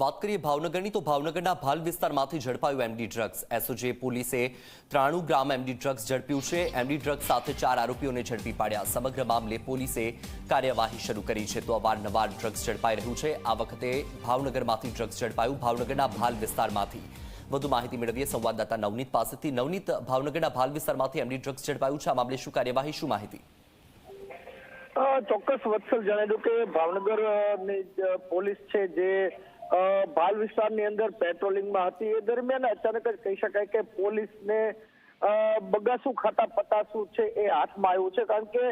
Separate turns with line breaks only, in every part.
વાત કરીએ ભાવનગરની, તો ભાવનગરના ભાલ વિસ્તારમાંથી ઝડપાયું એમડી ડ્રગ્સ એસઓજે પોલીસે ત્રાણું ગ્રામ એમડી ડ્રગ્સ ઝડપ્યું છે. એમડી ડ્રગ્સ સાથે ચાર આરોપીઓને ઝડપી પાડ્યા. સમગ્ર મામલે પોલીસે કાર્યવાહી શરૂ કરી છે. તો અવારનવાર ડ્રગ્સ ઝડપાઈ રહ્યું છે. આ વખતે ભાવનગરમાંથી ડ્રગ્સ ઝડપાયું. ભાવનગરના ભાલ વિસ્તારમાંથી વધુ માહિતી મેળવીએ. સંવાદદાતા નવનીત પાસેથી. નવનીત, ભાવનગરના ભાલ વિસ્તારમાંથી એમડી ડ્રગ્સ ઝડપાયું છે. આ મામલે શું કાર્યવાહી, શું માહિતી?
ચોક્કસ વત્સલ જણાવી દઉં કે ભાવનગરની પોલીસ છે જે ભાલ વિસ્તારની અંદર પેટ્રોલિંગમાં હતી. એ દરમિયાન અચાનક જ કહી શકાય કે પોલીસને બગાસું ખાતા પતાસું છે એ હાથમાં આવ્યું છે. કારણ કે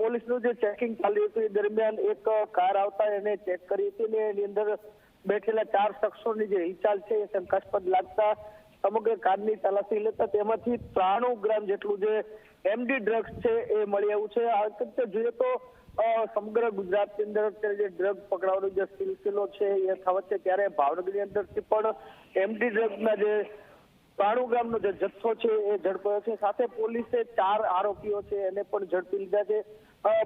પોલીસનું જે ચેકિંગ ચાલ્યું હતું એ દરમિયાન એક કાર આવતા એને ચેક કરી હતી ને એની અંદર બેઠેલા ચાર શખ્સોની જે હિલચાલ છે એ શંકાસ્પદ લાગતા સમગ્ર કારની તલાશી લેતા તેમાંથી ત્રાણું ગ્રામ જેટલું જે એમડી ડ્રગ્સ છે એ મળી આવ્યું છે. આ રીતે જોઈએ તો સમગ્ર ગુજરાતની અંદર અત્યારે જે ડ્રગ પકડાવવાનો જે સિલસિલો છે એ યથાવત છે. ત્યારે ભાવનગરની અંદરથી પણ એમડી ડ્રગ્સના જે પાણુ ગ્રામનો જે જથ્થો છે એ ઝડપાયો છે. સાથે પોલીસે ચાર આરોપીઓ છે, એને પણ ઝડપી લીધા છે.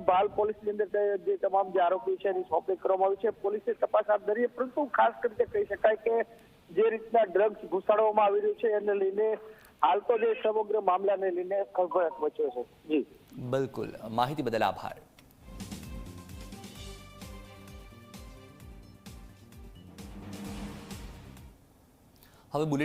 બાલ પોલીસની અંદર જે તમામ જે આરોપી છે એની સોંપણી કરવામાં આવી છે. પોલીસે તપાસ હાથ ધરી. પરંતુ ખાસ કરીને કહી શકાય કે જે રીતના ડ્રગ્સ ઘુસાડવામાં આવી રહ્યું છે, એને લઈને હાલ તો જે સમગ્ર મામલાને લઈને ખળભળાટ મચ્યો છે. જી.
બિલકુલ. માહિતી બદલ આભાર. હવે બુલેટિન